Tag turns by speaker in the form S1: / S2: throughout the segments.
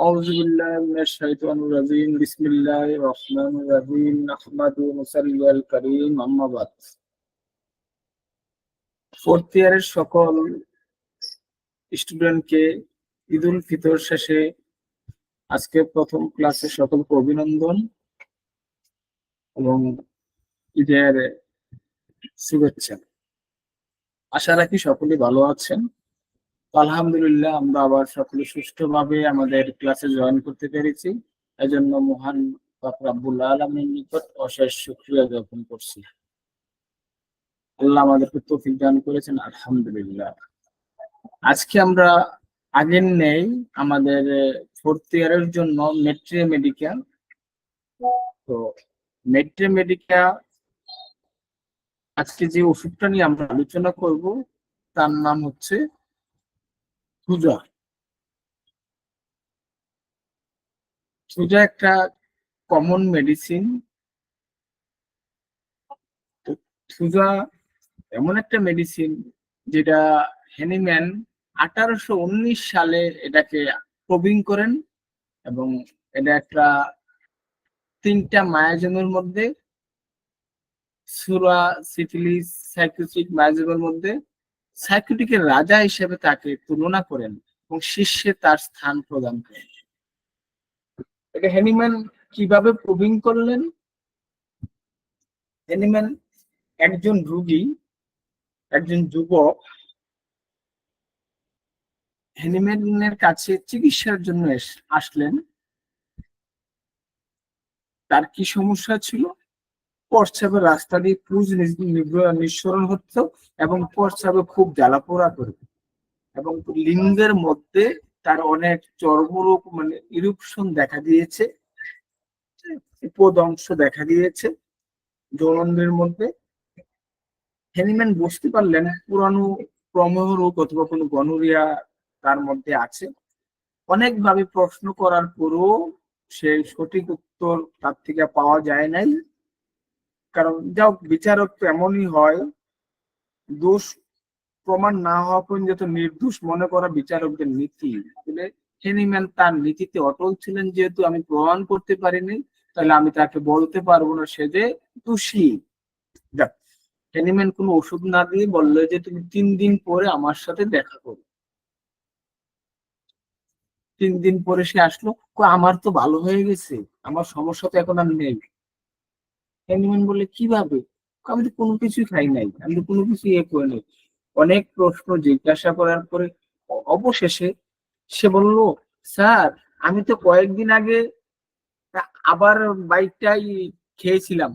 S1: أعوذ بالله من الشيطان الرجيم بسم الله الرحمن الرحيم نحمد ونصلي على الكريم أما بعد fourth ইয়ারের সকল স্টুডেন্টকে ঈদ উল ফিতর শেষে আজকে প্রথম ক্লাসে সকলকে অভিনন্দন এবং ঈদের শুভেচ্ছা আশা রাখি সকলে ভালো আছেন আলহামদুলিল্লাহ, আমরা আবার সকলে সুষ্ঠুভাবে আমাদের ক্লাসে জয়েন করতে পেরেছি। এজন্য মহান রাব্বুল আলমীর নিকট অশেষ শুক্রিয়া জ্ঞাপন করছি। আল্লাহ আমাদেরকে তৌফিক দান করেছেন, আলহামদুলিল্লাহ। আজকে আমরা আগের নেই, আমাদের ফোর্থ ইয়ারের জন্য মেট্রে মেডিকেল তো মেট্রে মেডিকেল আজকে যে ওষুধটা নিয়ে আমরা আলোচনা করব, তার নাম হচ্ছে থুজা থুজা একটা কমন মেডিসিন থুজা এমন একটা মেডিসিন যেটা হেনিম্যান আঠারোশো উনিশ সালে এটাকে প্রবিং করেন এবং এটা একটা তিনটা মায়াজমের মধ্যে সুরা সিফিলিস সাইকোটিক মায়াজমের মধ্যে সাইকোটিকের রাজা হিসেবে তাকে তুলনা করেন এবং শীর্ষে তার স্থান প্রদান করেন। এটা হেনিম্যান কীভাবে প্রবিং করলেন? হেনিম্যান একজন রুগী, একজন যুবক। হেনিম্যানের কাছে চিকিৎসার জন্য আসলেন। তার কি সমস্যা ছিল? প্রস্রাবের রাস্তা দিয়ে পুজ নিঃসরণ হতো এবং প্রস্রাবে খুব জ্বালাপোড়া করবে এবং লিঙ্গের মধ্যে তার অনেক চর্মরোগ মানে ইরুপশন দেখা দিয়েছে উপদংশ দেখা দিয়েছে যৌনন্দের মধ্যে। হেনিম্যান বুঝতে পারলেন পুরানো প্রমেহ রোগ অথবা কোনো গনোরিয়া তার মধ্যে আছে। অনেকভাবে প্রশ্ন করার পরও সে সঠিক উত্তর তার থেকে পাওয়া যায় নাই। কারণ যাও বিচারক তো এমনই হয়, দোষ প্রমাণ না হওয়া পর্যন্ত নির্দোষ মনে করা বিচারকদের নীতি। হেনিম্যান তার নীতিতে অটল ছিলেন যেহেতু আমি প্রমাণ করতে পারিনি, তাহলে আমি তাকে বলতে পারব না সে যে দোষী। হেনিম্যান কোনো ওষুধ না দিয়ে বলল যে তুমি তিন দিন পরে আমার সাথে দেখা করো। তিন দিন পরে সে আসলো আমার তো ভালো হয়ে গেছে, আমার সমস্যা তো এখন আর নেই। হ্যান্ডিম্যান বলে কীভাবে আমি তো কোনো কিছুই খাই নাই, আমি তো কোনো কিছু ইয়ে করে নেই। অনেক প্রশ্ন জিজ্ঞাসা করার পরে অবশেষে সে বলল, স্যার, আমি তো কয়েকদিন আগে আবার বাইকটাই খেয়েছিলাম।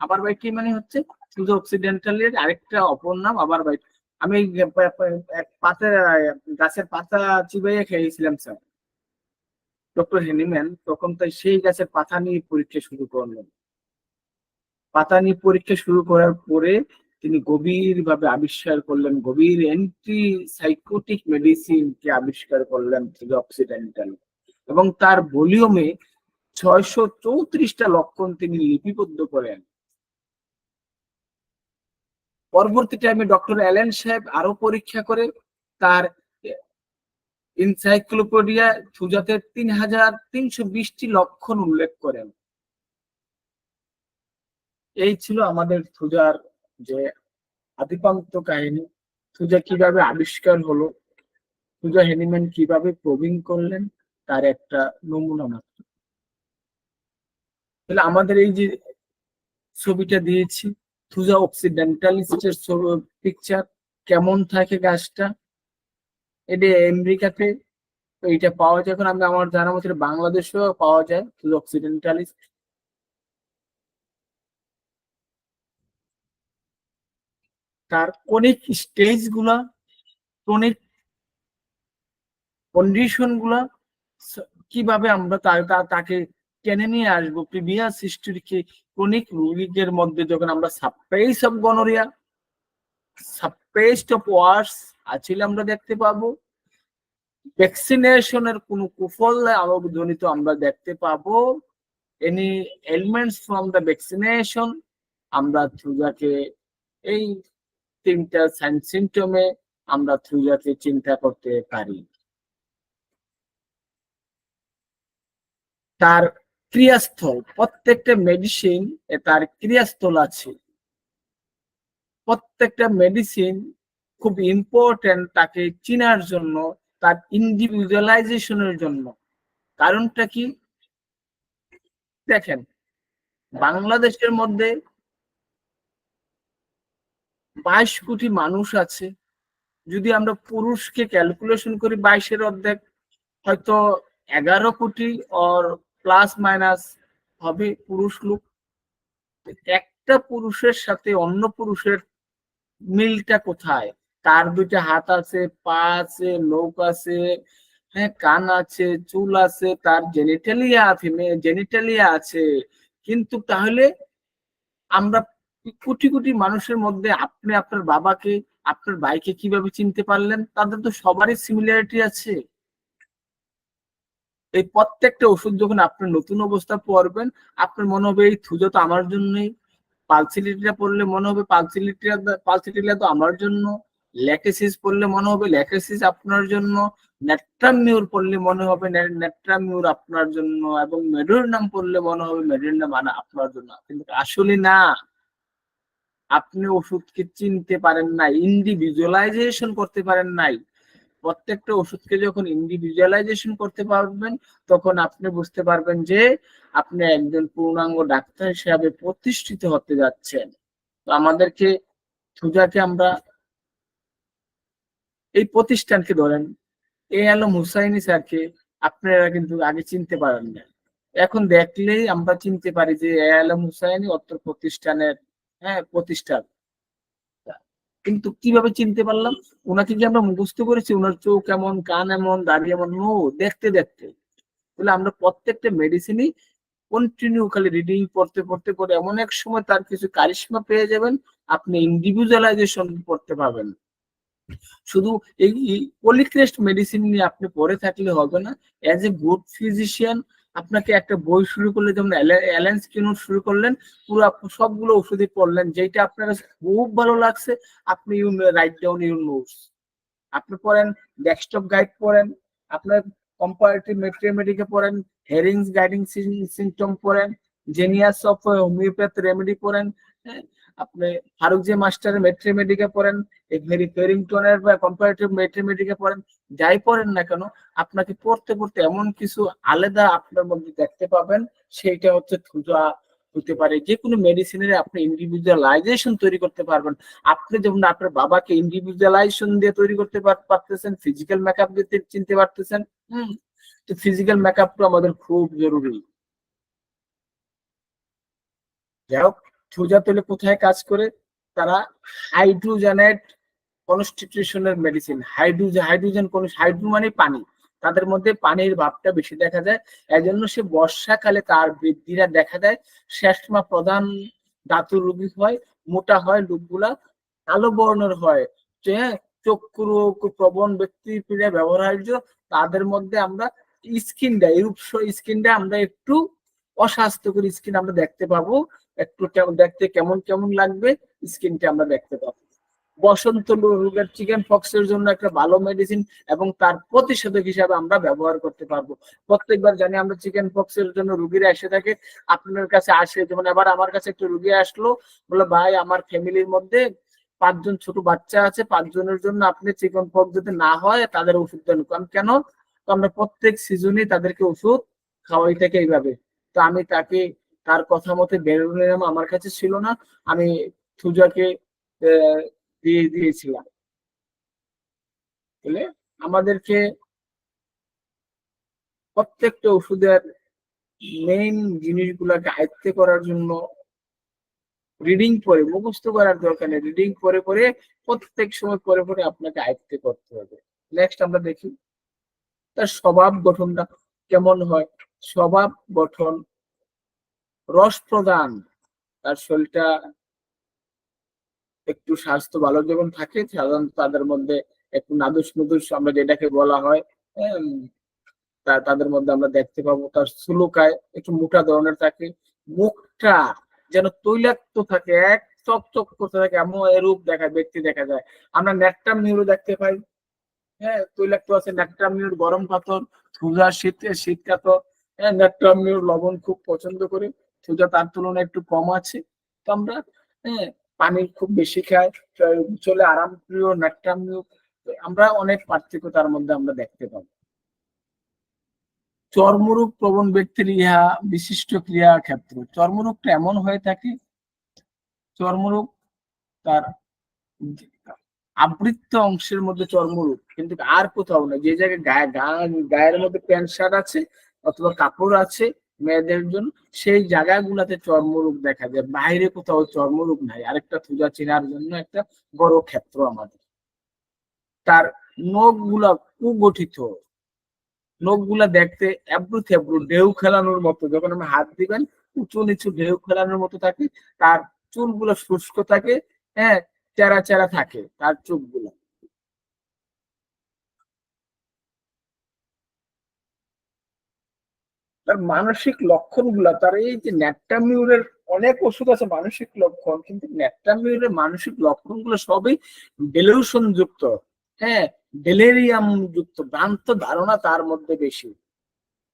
S1: আবার বাইকটি মানে হচ্ছে? শুধু অক্সিডেন্টালের আরেকটা অপর নাম আবার বাইক। আমি পাতা, গাছের পাতা চিবাইয়ে খেয়েছিলাম, স্যার। ডক্টর হেনিম্যান তখন তাই সেই গাছের পাতা নিয়ে পরীক্ষা শুরু করলেন। পাতা নিয়ে পরীক্ষা শুরু করার পরে তিনি গভীর ভাবে আবিষ্কার করলেন, গভীর অ্যান্টি সাইকোটিক মেডিসিন কে আবিষ্কার করলেন অক্সিডেন্টাল এবং তার ভলিউমে ছয়শো চৌত্রিশটা লক্ষণ তিনি লিপিবদ্ধ করেন। পরবর্তী টাইমে ডক্টর অ্যালেন সাহেব আরও পরীক্ষা করে, তার ইনসাইক্লোপিডিয়া সুজাতের তিন হাজার তিনশো বিশটি লক্ষণ উল্লেখ করেন। এই ছিল আমাদের থুজার যে আদিপান্ত কাহিনী। থুজা কীভাবে আবিষ্কার হলো? থুজা হেনিম্যান কীভাবে প্রবীণ করলেন? তার একটা নমুনা মাত্র। তাহলে আমাদের এই যে ছবিটা দিয়েছি, থুজা অক্সিডেন্টালিস্টের পিকচার কেমন থাকে গাছটা? এটা আমেরিকাতে এইটা পাওয়া যায়। এখন আমি আমার জানা মতো বাংলাদেশেও পাওয়া যায়, থুজা অক্সিডেন্টালিস্ট। তার কনিক স্টেজগুলা কনিক কন্ডিশনগুলা কীভাবে আমরা তাকে টেনে নিয়ে আসব? প্রিভিয়াস হিস্ট্রিকে ক্রনিক রোগীদের মধ্যে যখন আমরা suppress of gonorrhoea suppressed of wars আছিল আমরা দেখতে পাবো। ভ্যাকসিনেশনের কোন কুফল আলোকজনিত আমরা দেখতে পাবো। Any elements from the vaccination আমরা থ্রুজাকে এই তিনটা সাইন সিমটমে আমরা থ্রুজাকে চিন্তা করতে পারি। তার ক্রিয়াস্থল, প্রত্যেকটা মেডিসিন তার ক্রিয়াস্থল আছে। প্রত্যেকটা মেডিসিন খুব ইম্পর্টেন্ট তাকে চিনার জন্য, তার ইন্ডিভিজুয়ালাইজেশনের জন্য। কারণটা কি? দেখেন, বাংলাদেশের মধ্যে বাইশ কোটি মানুষ আছে। যদি আমরা পুরুষকে ক্যালকুলেশন করি বাইশের অর্ধেক, হয়তো এগারো কোটি অর প্লাস মাইনাস হবে পুরুষ লোক। একটা পুরুষের সাথে অন্য পুরুষের মিলটা কোথায়? তার দুইটা হাত আছে, পা আছে, লোক আছে হ্যাঁ কান আছে, চুল আছে, তার জেনিটালিয়া আছে জেনিটালিয়া আছে। কিন্তু তাহলে আমরা কোটি কোটি মানুষের মধ্যে আপনি আপনার বাবাকে, আপনার ভাইকে কীভাবে চিনতে পারলেন? তাদের তো সবারই সিমিলারিটি আছে। এই প্রত্যেকটা ওষুধ যখন আপনি নতুন অবস্থা পড়বেন, আপনার মনে হবে এই থুজো তো আমার জন্যই। পালসিলিটিটা পড়লে মনে হবে পালসিলিটিটা পালসিলিটিটা তো আমার জন্য। ল্যাকেসিস পড়লে মনে হবে ল্যাকেসিস আপনার জন্য। নেট্রামিউর পড়লে মনে হবে নেট্রামিউর আপনার জন্য এবং মেডোর নাম পড়লে মনে হবে মেডোর নাম আপনার জন্য। কিন্তু আসলে না। আপনি ওষুধকে চিনতে পারেন নাই ইন্ডিভিজুয়ালাইজেশন করতে পারেন নাই। প্রত্যেকটা ওষুধকে যখন ইন্ডিভিজুয়ালাইজেশন করতে পারবেন, তখন আপনি বুঝতে পারবেন যে আপনি একজন পূর্ণাঙ্গ ডাক্তার হিসাবে প্রতিষ্ঠিত হতে যাচ্ছেন। তো আমাদেরকে, সুজাকে আমরা এই প্রতিষ্ঠানকে ধরেন, এ আলম হুসাইনি স্যারকে আপনারা কিন্তু আগে চিনতে পারেন না এখন দেখলেই আমরা চিনতে পারি যে এ আলম হুসাইনি অত্র প্রতিষ্ঠানের হ্যাঁ প্রতিষ্ঠান। কিন্তু কীভাবে চিনতে পারলাম? ওনাকে কি আমরা মুখস্থ করেছি, ওনার চোখ এমন, কান এমন, দাড়ি এমন, নো, দেখতে দেখতে। তাহলে আমরা প্রত্যেকটা মেডিসিনই কন্টিনিউ খালি রিডিং পড়তে পড়তে, পড়ে এমন এক সময় তার কিছু কারিশমা পেয়ে যাবেন, আপনি ইন্ডিভিজুয়ালাইজেশন করতে পারবেন। শুধু এই পলিক্রেস্ট মেডিসিন নিয়ে আপনি পড়ে থাকলে হবে না অ্যাজ এ গুড ফিজিশিয়ান আপনাকে একটা বই শুরু করলে, যেমন অ্যালেন্স কিনো শুরু করলেন, পুরো সবগুলো ওষুধই পড়লেন যেটা আপনার খুব ভালো লাগছে, আপনি you write down your notes আপনি পড়েন ডেস্কটপ গাইড পড়েন, আপনার কম্পারেটিভ মেট্রিমেডিকে পড়েন হেরিংস গাইডিং সিমটম পড়েন জেনিয়াস অফ হোমিওপ্যাথ রেমেডি পড়েন হ্যাঁ? আপনি ফারুক জে মাস্টারের মেট্রিমেডিকে পড়েন ভেরি ফেরিংটনের বা কম্পারেটিভ মেট্রিমেডিকে পড়েন, যাই পড়েন না কেন, আপনাকে পড়তে পড়তে এমন কিছু আলাদা আপনার মধ্যে দেখতে পাবেন, সেইটা হচ্ছে থুজা হতে পারে। যে কোনো মেডিসিনের আপনি ইন্ডিভিজুয়ালাইজেশন তৈরি করতে পারবেন। আপনি যেমন আপনার বাবাকে ইন্ডিভিজুয়ালাইজেশন দিয়ে তৈরি করতে পারতেছেন ফিজিক্যাল মেকআপ দিয়ে চিনতে পারতেছেন, হম, তো ফিজিক্যাল মেকআপটা আমাদের খুব জরুরি। যাই হোক থুজা তেলে কোথায় কাজ করে? তারা হাইড্রোজেনেট কনস্টিটিউশনের মেডিসিন হাইড্রোজেন হাইড্রোজেন কোন হাইড্রো মানে পানি। তাদের মধ্যে পানির ভাবটা বেশি দেখা যায়। এজন্য সে বর্ষাকালে তার বৃদ্ধিরা দেখা যায় শেষমা প্রধান ধাতু রোগী হয়, মোটা হয়, লোকগুলা কালো বর্ণের হয়। যে রোগ, প্রবণ ব্যক্তি ব্যবহার্য, তাদের মধ্যে আমরা স্কিনটা এরূপ স্কিনটা আমরা একটু অস্বাস্থ্যকর স্কিন আমরা দেখতে পাবো। একটু দেখতে কেমন কেমন লাগবে স্কিনটা আমরা দেখতে পাবো। বসন্ত রোগের চিকেন ফক্সের জন্য একটা ভালো মেডিসিন এবং তার প্রতিষেধক হিসাবে আমরা ব্যবহার করতে পারব। প্রত্যেকবার জানি আমরা চিকেন ফক্সের জন্য রুগীরা এসে থাকে, আপনার কাছে আসে, যেমন এবার আমার কাছে একটা রুগী আসলো বলে ভাই, আমার ফ্যামিলির মধ্যে পাঁচজন ছোট বাচ্চা আছে, পাঁচজনের জন্য আপনি চিকেন ফক্স যদি না হয়, তাদের ওষুধ দেন। কেন? তো আমরা প্রত্যেক সিজনে তাদেরকে ওষুধ খাওয়াই থাকে এইভাবে। তো আমি তাকে তার কথা মতে বেরোলাম আমার কাছে ছিল না, আমি থুজাকে দিয়ে দিয়েছিলাম। আমাদেরকে প্রত্যেকটা ওষুধের মেইন জিনিসগুলোকে আয়ত্তে করার জন্য রিডিং পরে মুখস্থ করার দরকার নেই। রিডিং পরে পরে প্রত্যেক সময় পরে পরে আপনাকে আয়ত্তে করতে হবে। নেক্সট আমরা দেখি, তার স্বভাব গঠনটা কেমন হয়? স্বভাব গঠন রস প্রদান। তার শরীরটা একটু স্বাস্থ্য ভালো যখন থাকে, সাধারণত তাদের মধ্যে একটু নাদুস নুদুস আমরা যেটাকে বলা হয় তাদের মধ্যে আমরা দেখতে পাবো। তার সুলুকায় একটু মোটা ধরনের থাকে। মুখটা যেন তৈলাক্ত থাকে, এক চক চক করতে থাকে, এমন এরূপ দেখা ব্যক্তি দেখা যায়। আমরা ন্যাট্রাম নিউরো দেখতে পাই। হ্যাঁ তৈলাক্ত আছে ন্যাট্রাম নিউর, গরম পাথর থুজা শীত শীত কাতর হ্যাঁ নিউর লবণ খুব পছন্দ করে। সোজা তার তুলনায় একটু কম আছে। তো আমরা হ্যাঁ পানি খুব বেশি খাই চলে আরাম প্রিয় ন্যাট্রামিও আমরা অনেক পার্থক্য তার মধ্যে আমরা দেখতে পাবো। চর্মরোগ প্রবণ ব্যক্তির ইহা বিশিষ্ট ক্রিয়া ক্ষেত্র চর্মরোগটা এমন হয়ে থাকে, চর্মরোগ তার আবৃত্ত অংশের মধ্যে চর্মরোগ, কিন্তু আর কোথাও না। যে জায়গায় গায়ে গায়ের মধ্যে প্যান্ট শার্ট আছে অথবা কাপড় আছে মেয়েদের জন্য, সেই জায়গাগুলাতে চর্মরোগ দেখা যায়। বাইরে কোথাও চর্মরোগ নাই। আরেকটা থুজা চেনার জন্য একটা বড় ক্ষেত্র আমাদের। তার নখগুলা কুগঠিত। নখগুলা দেখতে এবড়ু থেবড়ু ঢেউ খেলানোর মতো। যখন আপনি হাত দিবেন, উঁচু নিচু ঢেউ খেলানোর মতো থাকে, তার চুলগুলো শুষ্ক থাকে হ্যাঁ চেরা চেরা থাকে তার চোখগুলো। তার মানসিক লক্ষণ লক্ষণগুলা, তার এই যে ন্যাট্টামিউরের অনেক ওষুধ আছে মানসিক লক্ষণ, কিন্তু ন্যাটামিউরের মানসিক লক্ষণগুলো সবই ডেলিউশন যুক্ত। হ্যাঁ ডেলেরিয়াম যুক্ত, ভ্রান্ত ধারণা তার মধ্যে বেশি।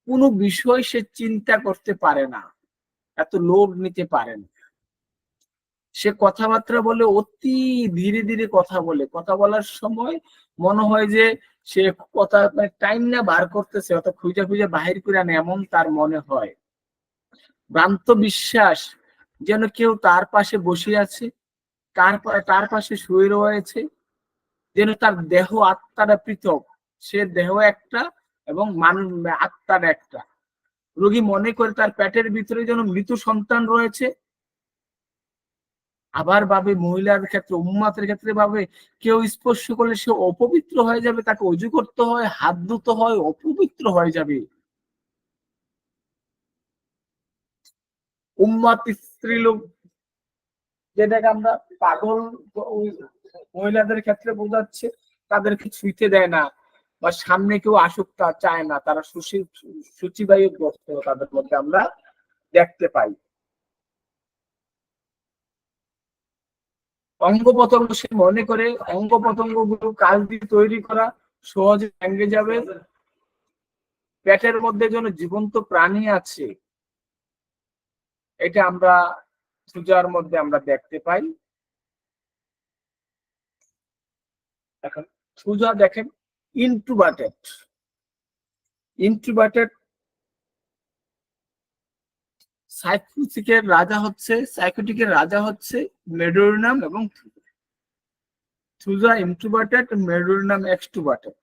S1: কোনো বিষয় সে চিন্তা করতে পারে না, এত লোভ নিতে পারে না। সে কথাবার্তা বলে, অতি ধীরে ধীরে কথা বলে। কথা বলার সময় মনে হয় যে সে কথা টাইম মানে না বার করতেছে, অত খুঁজে খুঁজে বাহির করে আনে এমন তার মনে হয়। ভ্রান্ত বিশ্বাস যেন কেউ তার পাশে বসে আছে, তার তার পাশে শুয়ে রয়েছে, যেন তার দেহ আত্মাটা পৃথক। সে দেহ একটা এবং মানুষ আত্মার একটা। রোগী মনে করে তার পেটের ভিতরে যেন মৃত সন্তান রয়েছে আবার ভাবে মহিলার ক্ষেত্রে, উম্মাতের ক্ষেত্রে ভাবে কেউ স্পর্শ করলে সে অপবিত্র হয়ে যাবে, তাকে অজু করতে হয়, হাত ধুতে হয়, অপবিত্র হয়ে যাবে। উম্মাত স্ত্রীলোক যেটাকে আমরা পাগল মহিলাদের ক্ষেত্রে বোঝাচ্ছে, তাদেরকে ছুঁইতে দেয় না বা সামনে কেউ আসুক চায় না। তারা সূচিবায়ু গ্রস্ত তাদের মধ্যে আমরা দেখতে পাই। অঙ্গ প্রত্যঙ্গ সে মনে করে অঙ্গ প্রত্যঙ্গগুলো কাজ দিয়ে তৈরি করা সহজে ভেঙে যাবে। পেটের মধ্যে যেন জীবন্ত প্রাণী আছে, এটা আমরা সুজার মধ্যে আমরা দেখতে পাই। এখন সুজা দেখেন ইন্ট্রোভার্টেড ইন্ট্রোভার্টেড সাইকোটিকের রাজা হচ্ছে সাইকোটিকের রাজা হচ্ছে মেডোরিনাম এবং thuja introverted medorrhinum extroverted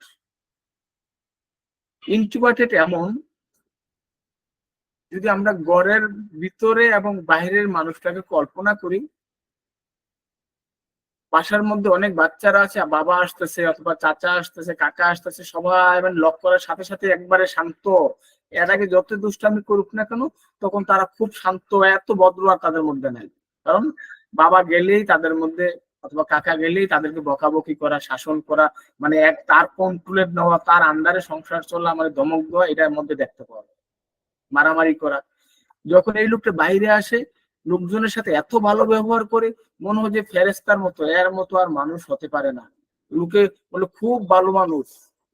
S1: introverted এমন, যদি আমরা গড়ের ভিতরে এবং বাইরের মানুষটাকে কল্পনা করি, বাসার মধ্যে অনেক বাচ্চারা আছে, বাবা আসতেছে অথবা চাচা আসতেছে, কাকা আসতেছে, সবাই মানে লক করার সাথে সাথে একবারে শান্ত এর আগে যত দুষ্টামি করুক না কেন, তখন তারা খুব শান্ত, এত ভদ্র আর তাদের মধ্যে নাই। কারণ বাবা গেলেই তাদের মধ্যে অথবা কাকা গেলেই তাদেরকে বকাবকি করা, শাসন করা মানে এক তার কন্ট্রোলে নেওয়া, তার আন্ডারে সংসার চলা মানে ধমক দেওয়া, এটার মধ্যে দেখতে পাওয়া, মারামারি করা। যখন এই লোকটা বাইরে আসে, লোকজনের সাথে এত ভালো ব্যবহার করে, মনে হয় যে ফেরেস্তার মতো, এর মতো আর মানুষ হতে পারে না। লোকে বলে, খুব ভালো মানুষ।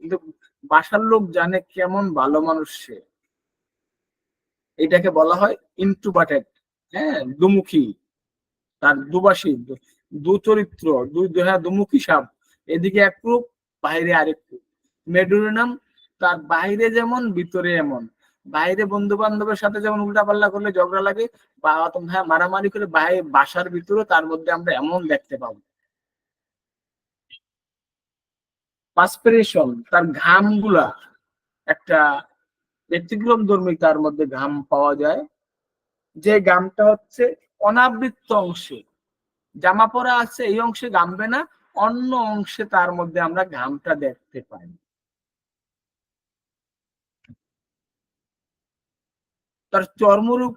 S1: কিন্তু বাসার লোক জানে কেমন ভালো মানুষ সে। এটাকে বলা হয় ইন্টুবাটেড হ্যাঁ দুমুখী। তার দুবাসী দু চরিত্র দুই হ্যাঁ দুমুখী সাপ। এদিকে এক রূপ, বাইরে আরেক রূপ। মেডুরিনাম তার বাইরে যেমন, ভিতরে এমন। বাইরে বন্ধু বান্ধবের সাথে যেমন উল্টা পাল্লা করলে ঝগড়া লাগে, বা হ্যাঁ মারামারি করে বাসার ভিতরে তার মধ্যে আমরা এমন দেখতে পাবো। পাসপিরেশন তার ঘামগুলা একটা ব্যতিক্রম ধর্মী তার মধ্যে ঘাম পাওয়া যায়। যে ঘামটা হচ্ছে অনাবৃত্ত অংশে। জামা পরা আছে, এই অংশে ঘামবে না, অন্য অংশে তার মধ্যে আমরা ঘামটা দেখতে পাই। তার চর্মরোগ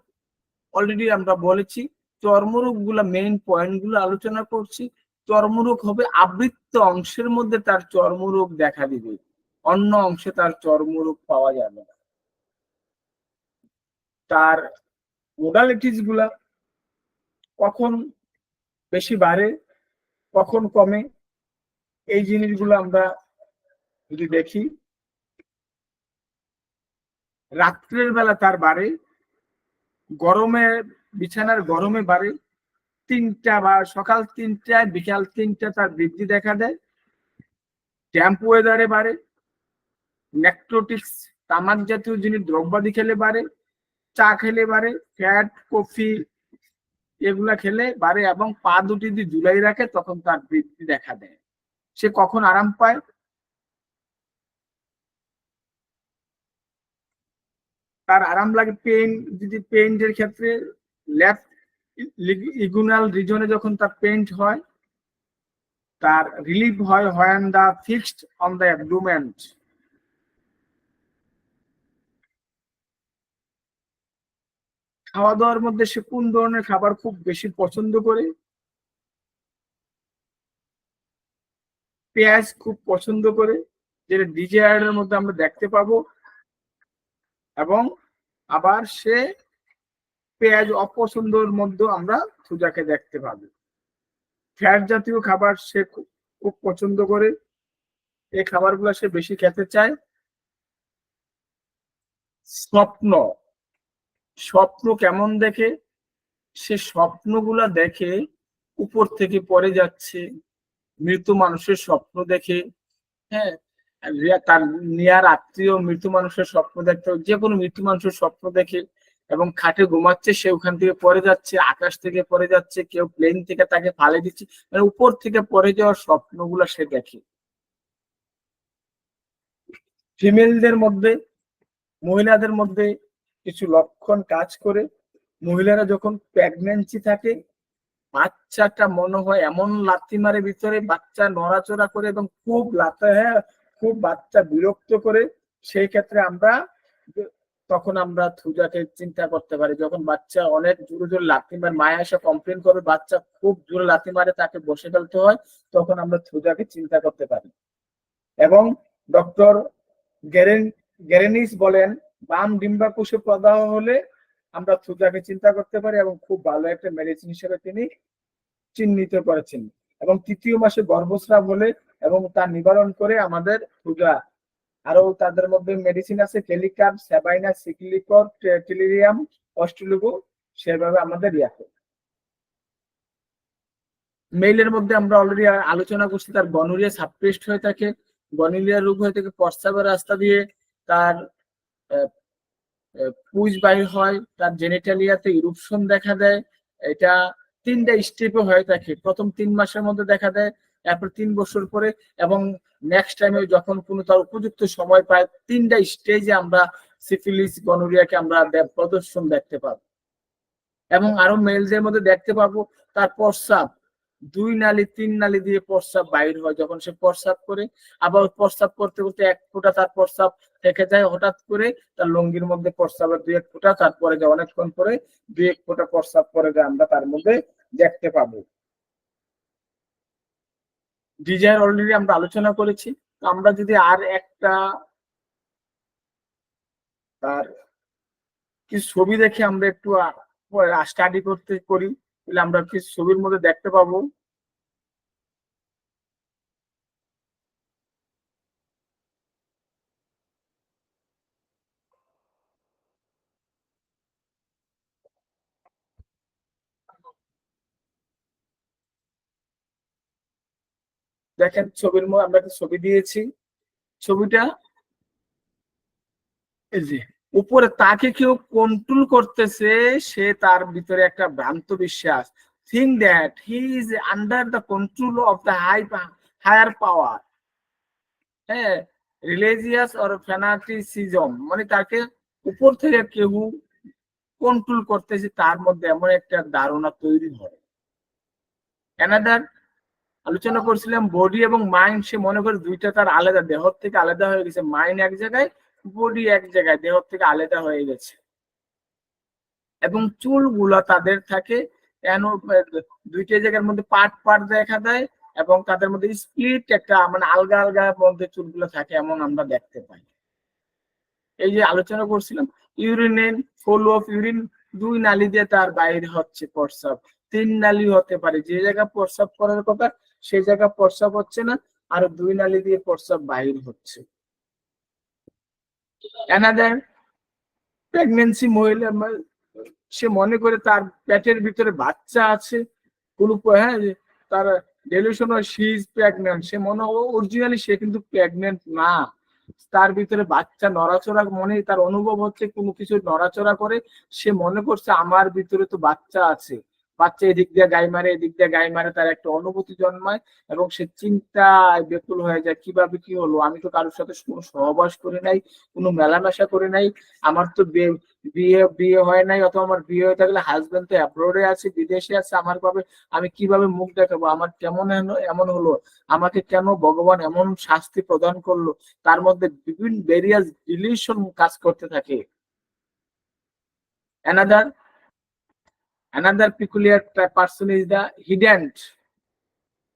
S1: অলরেডি আমরা বলেছি চর্মরোগগুলা মেইন পয়েন্টগুলো আলোচনা করছি। চর্মরোগ হবে, আবৃত্ত অংশের মধ্যে তার চর্মরোগ দেখা দিবে। অন্য অংশে তার চর্মরোগ পাওয়া যাবে না। তার মোডালিটিসগুলা কখন বেশি বাড়ে, কখন কমে, এই জিনিসগুলো আমরা যদি দেখি, রাত্রের বেলা তার বাড়ে, গরমে, বিছানার গরমে বাড়ে তিনটা বা সকাল তিনটায়, বিকাল তিনটা তার বৃদ্ধি দেখা দেয়। ট্যাম্প ওয়েদারে বাড়ে। নেকট্রোটিক্স তামাক জাতীয় জিনিস দ্রব্যাদি খেলে বাড়ে, চা খেলে বাড়ে ফ্যাট কফি এগুলা খেলে বাড়ে এবং পা দুটি যদি জুলাই রাখে তখন তার বৃদ্ধি দেখা দেয়। সে কখন আরাম পায়? তার আরাম লাগে পেইন যদি পেইন্টের ক্ষেত্রে লেফট ইগুনাল রিজনে যখন তার পেন্ট হয়, তার রিলিফ হয় when the fixed on the abdomen খাওয়া দাওয়ার মধ্যে সে কোন ধরনের খাবার খুব বেশি পছন্দ করে? পেঁয়াজ খুব পছন্দ করে, যেটা ডিজায়ারের মধ্যে আমরা দেখতে পাবো। এবং আবার সে পেঁয়াজ অপছন্দর মধ্যে আমরা সুজাকে দেখতে পাবো। ফ্যাট জাতীয় খাবার সে খুব পছন্দ করে। এই খাবারগুলো সে বেশি খেতে চায়। স্বপ্ন স্বপ্ন কেমন দেখে? সে স্বপ্নগুলা দেখে, উপর থেকে পড়ে যাচ্ছে, মৃত মানুষের স্বপ্ন দেখে। হ্যাঁ তার নিয়ার আত্মীয় মৃত মানুষের স্বপ্ন দেখতে, যে কোনো মৃত মানুষের স্বপ্ন দেখে। এবং খাটে ঘুমাচ্ছে, সে ওখান থেকে পড়ে যাচ্ছে, আকাশ থেকে পড়ে যাচ্ছে, কেউ প্লেন থেকে তাকে ফালে দিচ্ছে মানে উপর থেকে পড়ে যাওয়ার স্বপ্নগুলো সে দেখে। ফিমেলদের মধ্যে, মহিলাদের মধ্যে কিছু লক্ষণ কাজ করে। মহিলারা যখন প্রেগনেন্সি থাকে, বাচ্চাটা মনে হয় এমন লাথি মারে ভিতরে, বাচ্চা নড়াচড়া করে এবং খুব লাথা হ্যাঁ খুব বাচ্চা বিরক্ত করে। সেই ক্ষেত্রে আমরা তখন আমরা থুজাকে চিন্তা করতে পারি, যখন বাচ্চা অনেক জোরে জোরে লাথি মারে, মায়া এসে কমপ্লেন করবে, বাচ্চা খুব জোরে লাথি মারে, তাকে বসে ফেলতে হয়, তখন আমরা থুজাকে চিন্তা করতে পারি। এবং ডক্টর গেরেন, গেরেনিস বলেন, বাম ডিম্বাকুশে প্রদাহ হলে আমরা থুজাকে চিন্তা করতে পারি এবং খুব ভালো একটা মেডিসিন হিসেবে তিনি চিহ্নিত করেছেন। এবং তৃতীয় মাসে গর্ভস্রাব হলে এবং তা নিবারণ করে আমাদের থুজা আরও তাদের মধ্যে মেডিসিন আছে টেলিকাপ সেবাইনা সিক্লিকর টেলিরিয়াম অস্ট্রেলুগো সেভাবে আমাদের ইয়াকে মেইলের মধ্যে আমরা অলরেডি আলোচনা করছি, তার গনোরিয়া সাবপ্রেস্ট হয়ে থাকে গনোরিয়া রোগ হয়ে থাকে প্রস্তাবের রাস্তা দিয়ে তার পুজ বাইর হয়, তার জেনেটালিয়াতে ইরুপশন দেখা দেয়, এটা তিনটা স্টেপে হয়ে থাকে। প্রথম তিন মাসের মধ্যে দেখা দেয় এরপর তিন বছর পরে এবং নেক্সট টাইমে যখন কোনো তার উপযুক্ত সময় পায়, তিনটা স্টেজে আমরা সিফিলিস গনোরিয়াকে আমরা প্রদর্শন দেখতে পাবো। এবং আরও মেলদের মধ্যে দেখতে পাবো, তার প্রস্রাব। দুই নালি, তিন নালি দিয়ে প্রস্রাব বাইর হয়, যখন সে প্রস্রাব করে। আবার প্রস্রাব করতে করতে এক ফোঁটা তার প্রস্রাব থেকে যায়, হঠাৎ করে তার লঙ্গির মধ্যে প্রস্রাবের দুই এক ফোঁটা, তারপরে যায় অনেকক্ষণ পরে দুই এক ফোঁটা প্রস্রাব করে আমরা তার মধ্যে দেখতে পাবো। ডিজায়ার অলরেডি আমরা আলোচনা করেছি। আমরা যদি আর একটা তার কিছু ছবি দেখে আমরা একটু স্টাডি করতে করি, তাহলে আমরা কিছু ছবির মধ্যে দেখতে পাবো? দেখেন ছবির মধ্যে আমরা একটা ছবি দিয়েছি। ছবিটা এই যে, উপরে তাকে কেউ কন্ট্রোল করতেছে, সে তার ভিতরে একটা ভ্রান্ত বিশ্বাস। Think that he is under the control of the high higher power হ্যাঁ রিলিজিয়াস অর ফ্যানাটিসিজম মানে তাকে উপর থেকে কেউ কন্ট্রোল করতেছে, তার মধ্যে এমন একটা ধারণা তৈরি হয়। অ্যানাদার আলোচনা করছিলাম বডি এবং মাইন্ড সে মনে করে দুইটা তার আলাদা দেহ থেকে আলাদা হয়ে গেছে। মাইন্ড এক জায়গায় বডি এক জায়গায় দেহ থেকে আলাদা হয়ে গেছে। এবং চুলগুলা তাদের থাকে, কেন, দুইটা জায়গার মধ্যে পার্ট পার্ট দেখা দেয় এবং তাদের মধ্যে স্প্লিট একটা মানে আলগা আলগা মধ্যে চুলগুলো থাকে এমন আমরা দেখতে পাই। এই যে আলোচনা করছিলাম ইউরিনেন ফোল অফ ইউরিন দুই নালি দিয়ে তার বাইরে হচ্ছে প্রস্রাব। তিন নালি হতে পারে, যে জায়গা প্রস্রাব করার কথা সেই জায়গা প্রস্রাব হচ্ছে না, আর দুই নালি দিয়ে প্রস্রাব বাহির হচ্ছে। অ্যানাদার প্রেগনেন্সি মহিলা সে মনে করে তার পেটের ভিতরে বাচ্চা আছে হ্যাঁ তার ডেলিউশন শি ইজ প্রেগনেন্ট সে মনে অরিজিনালি সে কিন্তু প্রেগনেন্ট না। তার ভিতরে বাচ্চা নড়াচড়া মনে তার অনুভব হচ্ছে কোনো কিছু নড়াচড়া করে, সে মনে করছে আমার ভিতরে তো বাচ্চা আছে। বাচ্চা এদিক দিয়ে গায়ে মারে, এদিক দিয়ে গায়ে মারে, তার একটা অনুভূতি জন্মায় এবং সে চিন্তায় বেকুল হয়ে যায়, কীভাবে কি হলো? আমি তো কারোর সাথে কোনো সহবাস করি নাই, কোনো মেলামেশা করি নাই, আমার তো বিয়ে বিয়ে হয় নাই, অথবা আমার বিয়ে হয়ে থাকলে হাজবেন্ড তো অ্যাব্রোডে আছে, বিদেশে আছে, আমার ভাবে আমি কীভাবে মুখ দেখাবো? আমার কেমন এমন হলো? আমাকে কেন ভগবান এমন শাস্তি প্রদান করল? তার মধ্যে বিভিন্ন ভেরিয়াস ডিলিউশন কাজ করতে থাকে। Another another peculiar person is the hidden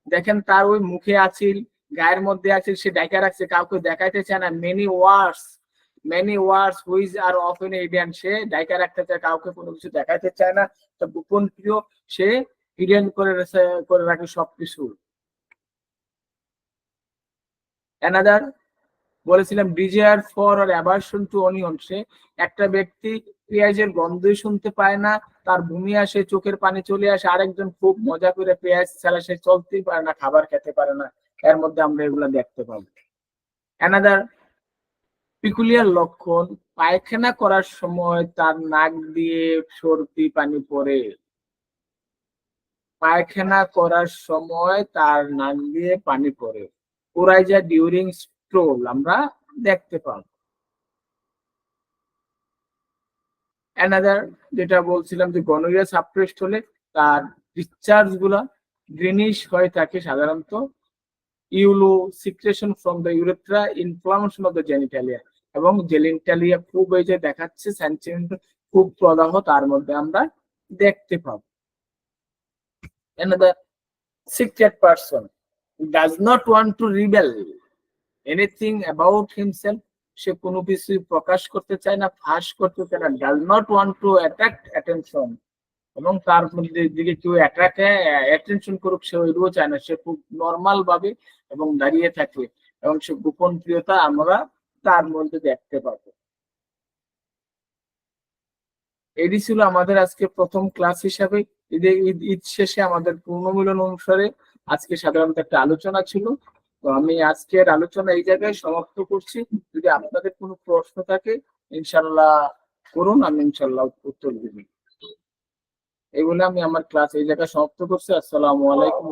S1: দেখেন তার ওই মুখে আছিল, গায়ের মধ্যে আছে সে ডাইকা রাখছে, কাউকে দেখাইতে চায় না। Many words many words who's are of in hidden সে ডাইকা রাখতে চায়, কাউকে কোনো কিছু দেখাইতে চায় না। তো গোপন প্রিয়, সে হিডেন করে করে রাখে সবকিছু। অ্যানাদার বলেছিলাম desire for or aversion to onion সে একটা ব্যক্তি পেঁয়াজের গন্ধই শুনতে পায় না, তার ভূমি আসে, চোখের পানি চলে আসে, আরেকজন খুব মজা করে পেঁয়াজ ছাড়া সে চলতেই পারে না, খাবার খেতে পারে না। এর মধ্যে আমরা এগুলা দেখতে পাবো। অ্যানাদার পিকুলিয়ার লক্ষণ, পায়খানা করার সময় তার নাক দিয়ে সর্দি পানি পড়ে। পায়খানা করার সময় তার নাক দিয়ে পানি পরে পড়ে। কোরাইজা ডিউরিং স্ট্রোল আমরা দেখতে পাবো। অ্যানাদার যেটা বলছিলাম যে গনোরিয়া সাপ্রেসড হলে তার ডিসচার্জগুলা গ্রিনিশ হয়ে থাকে সাধারণত yellow secretion from the urethra inflammation of the genitalia এবং জেনিটালিয়া খুব এই যে দেখাচ্ছে স্যান্সিমেন্ট খুব প্রদাহ তার মধ্যে আমরা দেখতে পাবো। Another secret person does not want to rebel anything about himself সে কোনো কিছু প্রকাশ করতে চায় না, ফাঁস করতে চায় না does not want to attract attention এবং তার দিকে কেউ অ্যাট্রাক্ট অ্যাটেনশন করুক, সে ওইগুলো চায় না, সে খুব নর্মাল ভাবে এবং দাঁড়িয়ে থাকে এবং সে গোপন প্রিয়তা আমরা তার মধ্যে দেখতে পাবো। এটি ছিল আমাদের আজকে প্রথম ক্লাস হিসাবে। ঈদ ঈদ শেষে আমাদের পূর্ণমিলন অনুসারে আজকে সাধারণত একটা আলোচনা ছিল। তো আমি আজকের আলোচনা এই জায়গায় সমাপ্ত করছি। যদি আপনাদের কোনো প্রশ্ন থাকে ইনশাল্লাহ করুন, আমি ইনশাল্লাহ উত্তর দিবি। এই বলে আমি আমার ক্লাস এই জায়গায় সমাপ্ত করছি। আসসালামু আলাইকুম